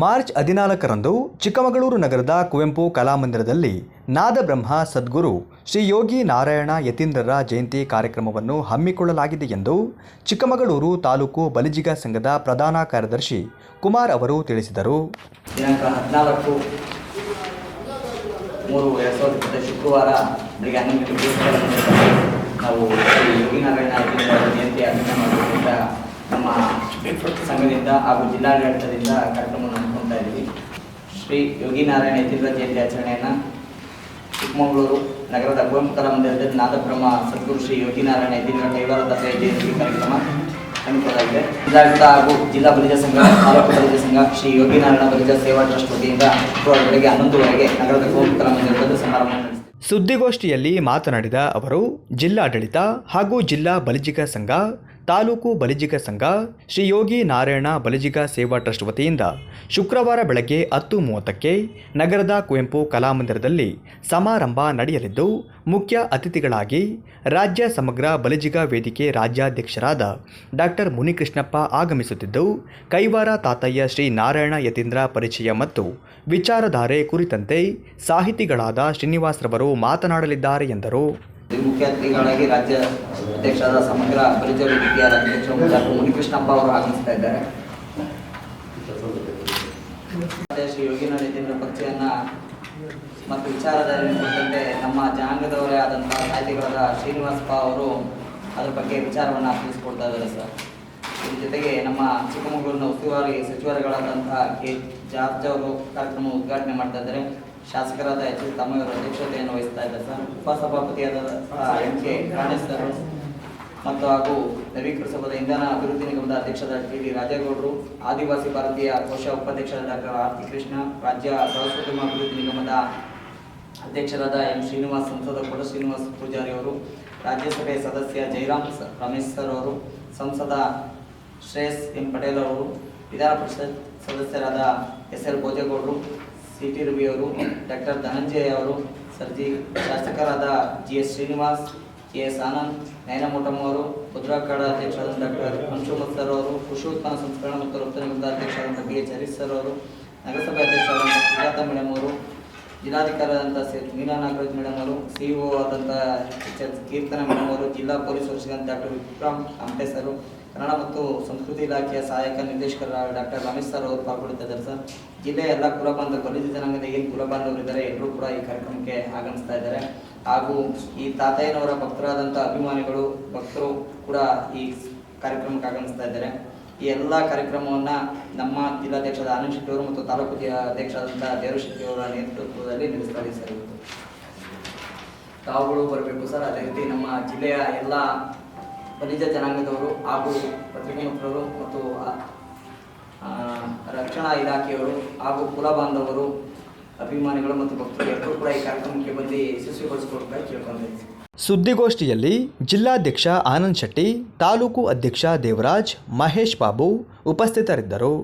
March ಹದಿನಾಲ್ಕರಂದು ಚಿಕ್ಕಮಗಳೂರು ನಗರದ ಕುವೆಂಪು ಕಲಾಮಂದಿರದಲ್ಲಿ ನಾದಬ್ರಹ್ಮ ಸದ್ಗುರು ಶ್ರೀ ಯೋಗಿ ನಾರಾಯಣ ಯತೀಂದ್ರರ ಜಯಂತಿ ಕಾರ್ಯಕ್ರಮವನ್ನು ಹಮ್ಮಿಕೊಳ್ಳಲಾಗಿದೆ ಎಂದು ಚಿಕ್ಕಮಗಳೂರು ತಾಲೂಕು ಬಲಿಜಿಗ ಸಂಘದ ಪ್ರಧಾನ ಕಾರ್ಯದರ್ಶಿ ಕುಮಾರ್ ಅವರು ತಿಳಿಸಿದರು. ದಿನಾಂಕ ಹದಿನಾಲ್ಕು ಮೂರು ಶುಕ್ರವಾರ ನಾವು ಯೋಗಿ ನಾರಾಯಣ ನಮ್ಮ ಸಂಘದಿಂದ ಹಾಗೂ ಜಿಲ್ಲಾಡಳಿತದಿಂದ ಕಾರ್ಯಕ್ರಮವನ್ನು ಶ್ರೀ ಯೋಗಿನಾರಾಯಣ ಯತೀಂದ್ರ ಜಯಂತಿ ಆಚರಣೆಯನ್ನು ಚಿಕ್ಕಮಗಳೂರು ನಗರದ ಕಲಾ ಮಂದಿರದಲ್ಲಿ ನಾದಬ್ರಹ್ಮ ಸದ್ಗುರು ಶ್ರೀ ಯೋಗಿನಾರಾಯಣ ಯತೀಂದ್ರ ಕೈವಾರ ದತ್ತ ಜಯಂತಿ ಕಾರ್ಯಕ್ರಮ ಹಮ್ಮಿಕೊಳ್ಳಲಾಗಿದೆ. ಜಿಲ್ಲಾಡಳಿತ ಹಾಗೂ ಜಿಲ್ಲಾ ಬಲಿಜ ಸಂಘ, ತಾಲೂಕು ಬಲಿಜ ಸಂಘ, ಶ್ರೀ ಯೋಗಿನಾರಾಯಣ ಬಲಿಜ ಸೇವಾ ಟ್ರಸ್ಟ್ ವತಿಯಿಂದ ಶುಕ್ರವಾರ ಬೆಳಗ್ಗೆ ಹನ್ನೊಂದುವರೆಗೆ ನಗರದ ಕಲಾ ಮಂದಿರದಲ್ಲಿ ಸಮಾರಂಭ ಸುದ್ದಿಗೋಷ್ಠಿಯಲ್ಲಿ ಮಾತನಾಡಿದ ಅವರು, ಜಿಲ್ಲಾಡಳಿತ ಹಾಗೂ ಜಿಲ್ಲಾ ಬಲಿಜಿಗ ಸಂಘ ತಾಲೂಕು ಬಲಿಜಿಗ ಸಂಘ, ಶ್ರೀ ಯೋಗಿ ನಾರಾಯಣ ಬಲಿಜಿಗ ಸೇವಾ ಟ್ರಸ್ಟ್ ವತಿಯಿಂದ ಶುಕ್ರವಾರ ಬೆಳಗ್ಗೆ ಹತ್ತು ಮೂವತ್ತಕ್ಕೆ ನಗರದ ಕುವೆಂಪು ಕಲಾಮಂದಿರದಲ್ಲಿ ಸಮಾರಂಭ ನಡೆಯಲಿದ್ದು, ಮುಖ್ಯ ಅತಿಥಿಗಳಾಗಿ ರಾಜ್ಯ ಸಮಗ್ರ ಬಲಿಜಿಗ ವೇದಿಕೆ ರಾಜ್ಯಾಧ್ಯಕ್ಷರಾದ ಡಾಕ್ಟರ್ ಮುನಿಕೃಷ್ಣಪ್ಪ ಆಗಮಿಸುತ್ತಿದ್ದು, ಕೈವಾರ ತಾತಯ್ಯ ಶ್ರೀ ನಾರಾಯಣ ಯತೀಂದ್ರ ಪರಿಚಯ ಮತ್ತು ವಿಚಾರಧಾರೆ ಕುರಿತಂತೆ ಸಾಹಿತಿಗಳಾದ ಶ್ರೀನಿವಾಸ್ರವರು ಮಾತನಾಡಲಿದ್ದಾರೆ ಎಂದರು. ಮುಖ್ಯ ಅತಿಥಿಗಳಾಗಿ ರಾಜ್ಯ ಅಧ್ಯಕ್ಷರಾದ ಸಮಗ್ರ ಪರಿಚಯ ವೇದಿಕೆಯ ರಾಜ್ಯಾಧ್ಯಕ್ಷ ಡಾಕ್ಟರ್ ಮುನಿಕೃಷ್ಣಪ್ಪ ಅವರು ಆಗಮಿಸ್ತಾ ಇದ್ದಾರೆ. ಶ್ರೀ ಯೋಗಿನಾಥ ಯತೀಂದ್ರ ಪರಿಚಯನ್ನ ಮತ್ತು ಕುರಿತಂತೆ ನಮ್ಮ ಜನಾಂಗದವರೇ ಆದಂತಹ ಸಾಹಿತಿಗಳಾದ ಶ್ರೀನಿವಾಸಪ್ಪ ಅವರು ಅದರ ಬಗ್ಗೆ ವಿಚಾರವನ್ನು ತಿಳಿಸ್ಕೊಡ್ತಾ ಇದ್ದಾರೆ ಸರ್. ಇದ್ರ ಜೊತೆಗೆ ನಮ್ಮ ಚಿಕ್ಕಮಗಳೂರಿನ ಉಸ್ತುವಾರಿ ಸಚಿವರುಗಳಾದಂತಹ ಕೆ ಜಾರ್ಜ್ ಅವರು ಕಾರ್ಯಕ್ರಮ ಉದ್ಘಾಟನೆ ಮಾಡ್ತಾ ಇದ್ದಾರೆ. ಶಾಸಕರಾದ ಎಚ್ ಎಸ್ ತಮ್ಮಯ್ಯವರು ಅಧ್ಯಕ್ಷತೆಯನ್ನು ವಹಿಸ್ತಾ ಇದ್ದಾರೆ ಸರ್. ಉಪಸಭಾಪತಿಯಾದ ಎಂ ಕೆ ಗಣೇಶ್ ಸರ್ ಮತ್ತು ಹಾಗೂ ನವೀಕೃತ ಸಭಾದ ಇಂಧನ ಅಭಿವೃದ್ಧಿ ನಿಗಮದ ಅಧ್ಯಕ್ಷರಾದ ಟಿ ಡಿ ರಾಜೇಗೌಡರು, ಆದಿವಾಸಿ ಭಾರತೀಯ ಕೋಶ ಉಪಾಧ್ಯಕ್ಷರಾದ ಡಾಕ್ಟರ್ ಆರ್ತಿ ಕೃಷ್ಣ, ರಾಜ್ಯ ಪ್ರವಾಸೋದ್ಯಮ ಅಭಿವೃದ್ಧಿ ನಿಗಮದ ಅಧ್ಯಕ್ಷರಾದ ಎಂ ಶ್ರೀನಿವಾಸ್, ಸಂಸದ ಕೊಡ ಶ್ರೀನಿವಾಸ್ ಪೂಜಾರಿ ಅವರು, ರಾಜ್ಯಸಭೆ ಸದಸ್ಯ ಜೈರಾಮ್ ಸ- ರಮೇಶ್ ಸರ್ ಅವರು, ಸಂಸದ ಶ್ರೇಯಸ್ ಎಂ ಪಟೇಲ್ ಅವರು, ವಿಧಾನ ಪರಿಷತ್ ಸದಸ್ಯರಾದ ಎಸ್ ಎಲ್ ಭೋಜೇಗೌಡರು ಸಿ ಟಿ ರವಿ ಅವರು, ಡಾಕ್ಟರ್ ಧನಂಜಯ ಅವರು, ಸರ್ಜಿ ಶಾಸಕರಾದ G S Srinivas K S Anand ನಯನಮೋಟಮ್ ಅವರು, ಭದ್ರಾಖಾಡ ಅಧ್ಯಕ್ಷರಾದ ಡಾಕ್ಟರ್ ಅಂಶುಮತ್ ಸರ್ ಅವರು ಕೃಷಿ ಉತ್ಪನ್ನ ಸಂಸ್ಕರಣ ಮತ್ತು ರಫ್ತು ನಿಗಮದ ಅಧ್ಯಕ್ಷರಾದಂಥ ಬಿ ಎಚ್ ಹರೀಶ್ ಸರ್ ಅವರು, ನಗರಸಭೆ ಅಧ್ಯಕ್ಷರಾದ ಸುಜಾತ ಮೇಡಮ್ ಅವರು ಜಿಲ್ಲಾಧಿಕಾರಿಯಾದಂಥ ಸಿ ಮೀನಾ ನಾಗರಾಜ್ ಮೇಡಮ್ ಅವರು ಸಿಇಒ ಆದಂಥ ಎಚ್ ಕೀರ್ತನ ಮೇಡಮ್ ಅವರು, ಜಿಲ್ಲಾ ಪೊಲೀಸ್ ವರಿಷ್ಠ ಡಾಕ್ಟರ್ ವಿಕ್ರಮ್ ಆಮ್ಟೆ ಸರ್, ಕನ್ನಡ ಮತ್ತು ಸಂಸ್ಕೃತಿ ಇಲಾಖೆಯ ಸಹಾಯಕ ನಿರ್ದೇಶಕರ ಡಾಕ್ಟರ್ ರಮೇಶ್ ಸರ್ ಅವರು ಪಾಲ್ಗೊಳ್ಳುತ್ತಿದ್ದಾರೆ ಸರ್. ಜಿಲ್ಲೆಯ ಎಲ್ಲ ಕುಲಬಾಂಧ ಬಲಿತ ಜನಾಂಗದ ಏನು ಕುಲಬಾಂಧವರಿದ್ದಾರೆ. ಎಲ್ಲರೂ ಕೂಡ ಈ ಕಾರ್ಯಕ್ರಮಕ್ಕೆ ಆಗಮಿಸ್ತಾ ಇದ್ದಾರೆ. ಹಾಗೂ ಈ ತಾತಯ್ಯನವರ ಭಕ್ತರಾದಂಥ ಅಭಿಮಾನಿಗಳು, ಭಕ್ತರು ಕೂಡ ಈ ಕಾರ್ಯಕ್ರಮಕ್ಕೆ ಆಗಮಿಸ್ತಾ ಇದ್ದಾರೆ. ಈ ಎಲ್ಲ ಕಾರ್ಯಕ್ರಮವನ್ನು ನಮ್ಮ ಜಿಲ್ಲಾಧ್ಯಕ್ಷರಾದ ಆನಂದ್ ಶೆಟ್ಟಿಯವರು ಮತ್ತು ತಾಲೂಕು ಅಧ್ಯಕ್ಷರಾದಂಥ ದೇವರು ಶೆಟ್ಟಿಯವರ ನೇತೃತ್ವದಲ್ಲಿ ನಡೆಸ್ತಾ ತಾವುಗಳು ಬರಬೇಕು ಸರ್. ಅದೇ ರೀತಿ ನಮ್ಮ ಜಿಲ್ಲೆಯ ಎಲ್ಲ ಖನಿಜ ಜನಾಂಗದವರು ಹಾಗೂ ಪತ್ರಿಕೋಮಿತ್ರರು ಮತ್ತು ಆ, ಆ, ರಕ್ಷಣಾ ಇಲಾಖೆಯವರು ಹಾಗೂ ಕುಲ ಬಾಂಧವರು ಅಭಿಮಾನಿಗಳು ಮತ್ತು ಭಕ್ತರು ಕೂಡ ಈ ಕಾರ್ಯಕ್ರಮಕ್ಕೆ ಬಂದು ಯಶಸ್ವಿಗೊಳಿಸಿಕೊಡ್ಬೇಕು ಕೇಳ್ಕೊಂಡಿದ್ದೀವಿ ಸುದ್ದಿಗೋಷ್ಠಿಯಲ್ಲಿ ಜಿಲ್ಲಾಧ್ಯಕ್ಷ ಆನಂದ್ ಶೆಟ್ಟಿ, ತಾಲೂಕು ಅಧ್ಯಕ್ಷ ದೇವರಾಜ್, ಮಹೇಶ್ ಬಾಬು ಉಪಸ್ಥಿತರಿದ್ದರು.